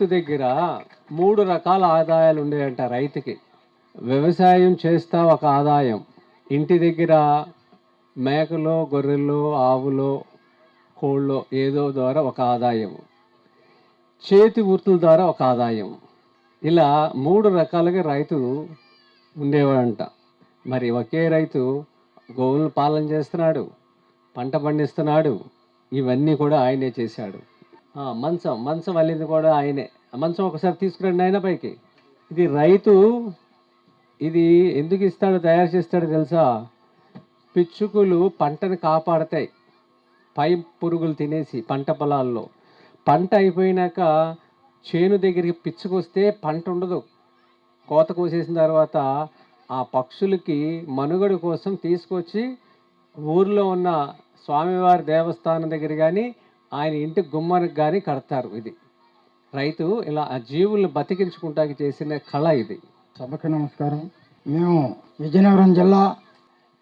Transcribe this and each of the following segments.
రైతు దగ్గర మూడు రకాల ఆదాయాలు ఉండేయంట రైతుకి. వ్యవసాయం చేస్తా ఒక ఆదాయం. ఇంటి దగ్గర మేకలో గొర్రెలు ఆవులో కోళ్ళో ఏదో ద్వారా ఒక ఆదాయం. చేతి వృత్తుల ద్వారా ఒక ఆదాయం. ఇలా మూడు రకాలుగా రైతు ఉండేవాడంట. మరి ఒకే రైతు గోవులను పాలన చేస్తున్నాడు పంట పండిస్తున్నాడు ఇవన్నీ కూడా ఆయనే చేశాడు. మంచం మంచం అల్లింది కూడా ఆయనే. మంచం ఒకసారి తీసుకురండి ఆయన పైకి. ఇది రైతు ఇది ఎందుకు ఇస్తాడో తయారు చేస్తాడో తెలుసా? పిచ్చుకలు పంటను కాపాడతాయి. పై పురుగులు తినేసి పంట పొలాల్లో. పంట అయిపోయినాక చేను దగ్గరికి పిచ్చుకొస్తే పంట ఉండదు. కోత కోసేసిన తర్వాత ఆ పక్షులకి మనుగడ కోసం తీసుకొచ్చి ఊర్లో ఉన్న స్వామివారి దేవస్థానం దగ్గర కానీ ఆయన ఇంటి గుమ్మానికి కానీ కడతారు ఇది. రైతు ఇలా ఆ జీవుల్ని బతికించుకుంటానికి చేసిన కళ ఇది. సభకి నమస్కారం. మేము విజయనగరం జిల్లా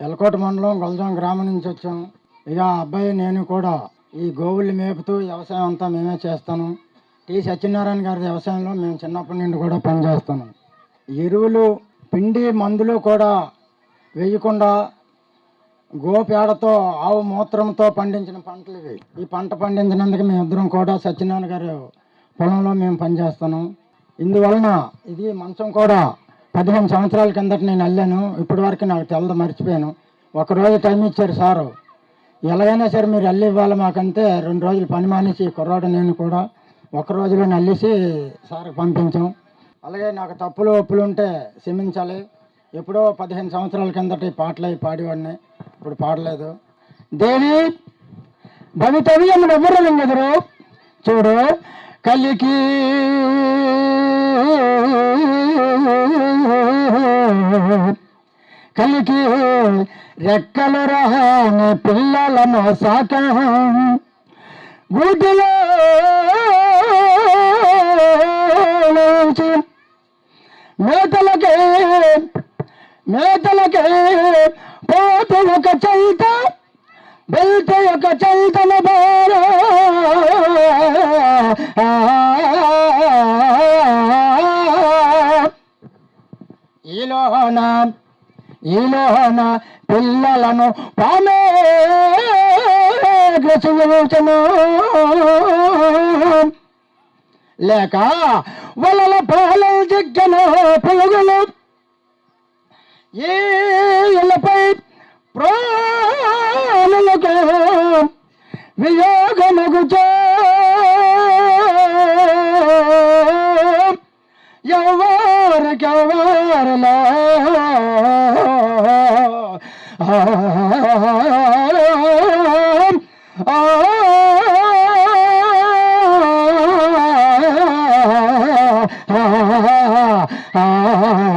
ఎలకోట మండలం గొల్జాం గ్రామం నుంచి వచ్చాము ఇక ఆ అబ్బాయి నేను కూడా ఈ గోవుల్ని మేపుతూ వ్యవసాయం అంతా మేమే చేస్తాను. టి సత్యనారాయణ గారి వ్యవసాయంలో మేము చిన్నప్పటి నుండి కూడా పనిచేస్తాను. ఎరువులు పిండి మందులు కూడా వేయకుండా గోపేడతో ఆవు మూత్రంతో పండించిన పంటలు ఇవి. ఈ పంట పండించినందుకు మేమిద్దరం కూడా సత్యనారాయణ గారు పొలంలో మేము పనిచేస్తాను ఇందువలన ఇది మంచం కూడా పదిహేను సంవత్సరాల కిందట నేను వెళ్ళాను ఇప్పటి వరకు నాకు తెల్లదు మర్చిపోయాను. ఒక రోజు టైం ఇచ్చారు సారు. ఎలాగైనా సరే మీరు అల్లి ఇవ్వాలి మాకంటే రెండు రోజులు పని మానేసి ఈ కుర్రాడు నేను కూడా ఒక రోజులో అల్లేసి సార్కి పంపించాం. అలాగే నాకు తప్పులు ఒప్పులు ఉంటే క్షమించాలి. ఎప్పుడో పదిహేను సంవత్సరాల కిందట ఈ పాటలు అవి పాడేవాడిని. ఇప్పుడు పాడలేదు. దేవి భవితవ్యముడు ఎవరు లింగదురు చూడు. కలికి కలికి రెక్కలు రాని పిల్లలను సాక. గుడిలో మేతలకే మేతలకే పోత ఒక చైత వెళ్తే ఒక చైతన బార ఈలోన ఈలోన పిల్లలను పామే గ్రసించను లేక వలల పాలలు జిగ్గను పులుగులు ఏ ఇళ్ళపై ప్రాణులకు వియోగమగుచో ఎవరికెవరిలో ఈ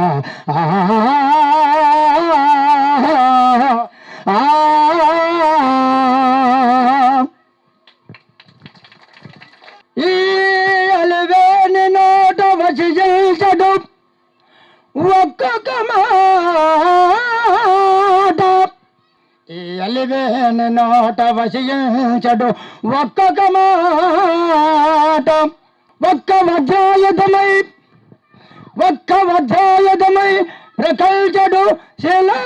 ఈ నోట వశించడు ఒక్కొక్క మాట. ఒక్క వధ్యాయుధమై ఒక్క వధ్యాయుధమై ప్రకల్చడు శిలాపతిగాంచును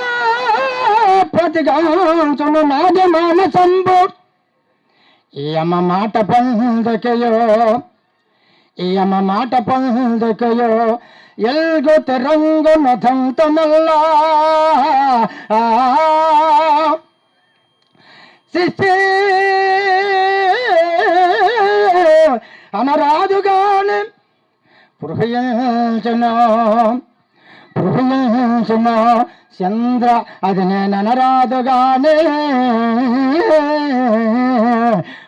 నాది మానసంబు ఈ అమ్మ మాట పొందకయో? ఈ అమ్మ మాట పొందకయో? ఎల్గు తెరంగు నథంతమల్ల శిశి అనరాదుగాని పృహయించును పృహయించును చంద్ర అది నేను అనరాదుగానే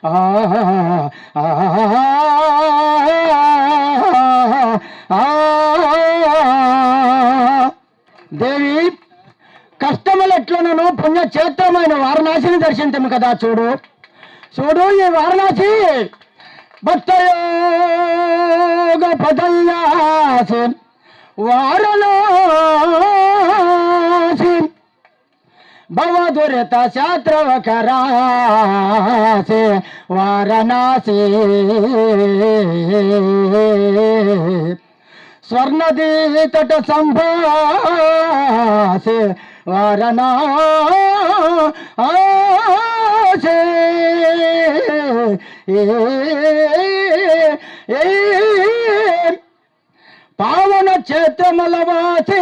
ఆహా ఆ దేవి కష్టములు ఎట్లనను పుణ్యక్షేత్రమైన వారణాసిని దర్శించము కదా చూడు. చూడు ఈ వారణాసి. భక్తయోగ పదల్లాసి. వారణాసి భవదురిత శాస్త్రవకరాసి వారణాసి స్వర్ణదీతట సంభాసే వారనా ఆసే. ఏ ఏ క్షేత్రమలవాసే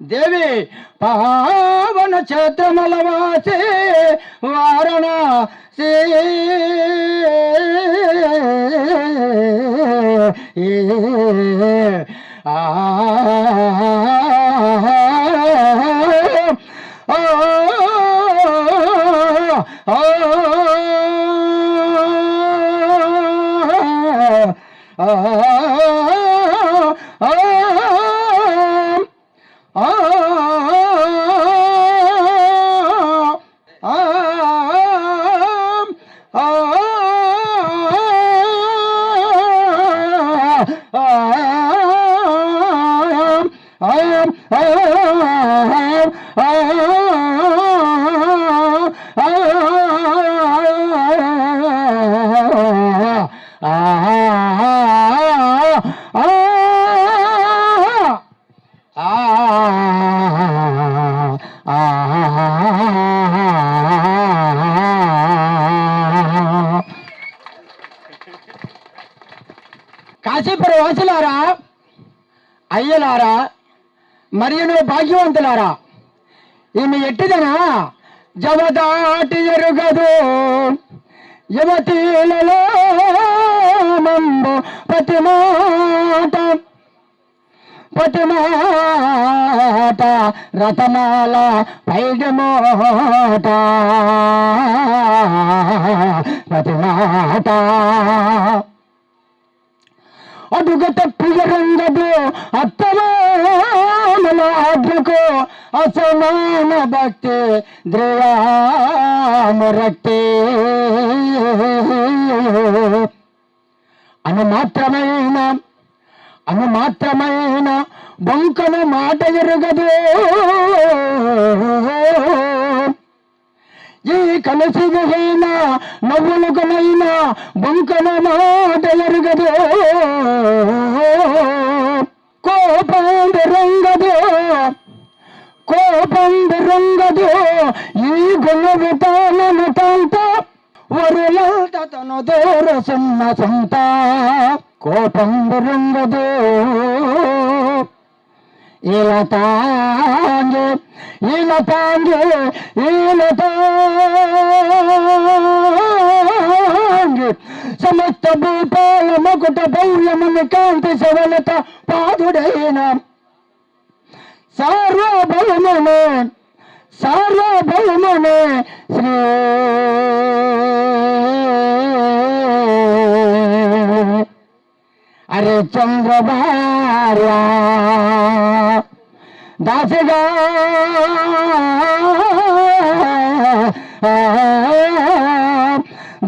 దేవి పావన క్షేత్రమలవాసే వారణాసి. ఆ. காசிபுரம் வாசலாரா ஐயனாரா మరియును భాగ్యవంతులారా. ఈమె ఎట్టిదనా? జవదాటి ఎరుగదు. యువతీలలో మంబు ప్రతి మాట ప్రతి మాట రతమాల పైడి మోట ప్రతి మాట అడుగు రంగదు అత్తమానుల ఆజ్ఞకు అసమాన భక్తి ద్రయామరక్తి అను మాత్రమైన అను మాత్రమైన బొంకను మాట ఎరుగదు. ఈ కలసిగైనా నవ్వులకునైనా బొంకన మాట ఎరుగదు. కోపం రంగదు కోపం రంగదు ఈ గుణవి తానను తాంత వరులంత తను దూర సున్న సొంత కోపం రంగదు ఇలా తాంగి ఇలా తాంగి ఇలా తాంగి సమస్త భూపాల మకుట భౌర్యముని కాంతి సవలత சர்வ பலமுமே சர்வ பலமுமே ஸ்ரீ அரு சந்திரபாரா. தாசகா.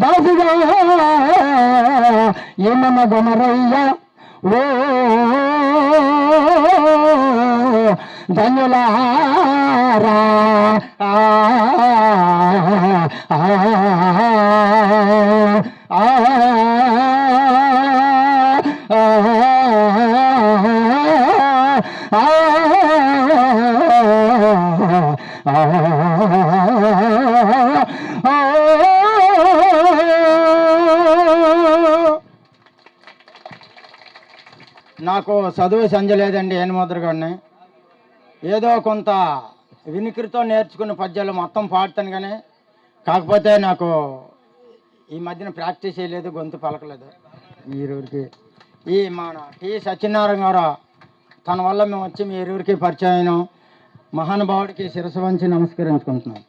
தாசகா. என்னம குமரையா ஓ. ఆ, నాకు చదువు సంజలేదండి ఏను ఏనుముద్ర గారిని. ఏదో కొంత వినికిరితో నేర్చుకున్న పద్యాలు మొత్తం పాడుతాను కానీ కాకపోతే నాకు ఈ మధ్యన ప్రాక్టీస్ చేయలేదు గొంతు పలకలేదు. ఈ ఊరికి ఈ మన టి సత్యనారాయణ గారు తన వల్ల మేము వచ్చి మీ పరిచయం అయినాం. మహానుభావుడికి శిరసు వంచి నమస్కరించుకుంటున్నాం.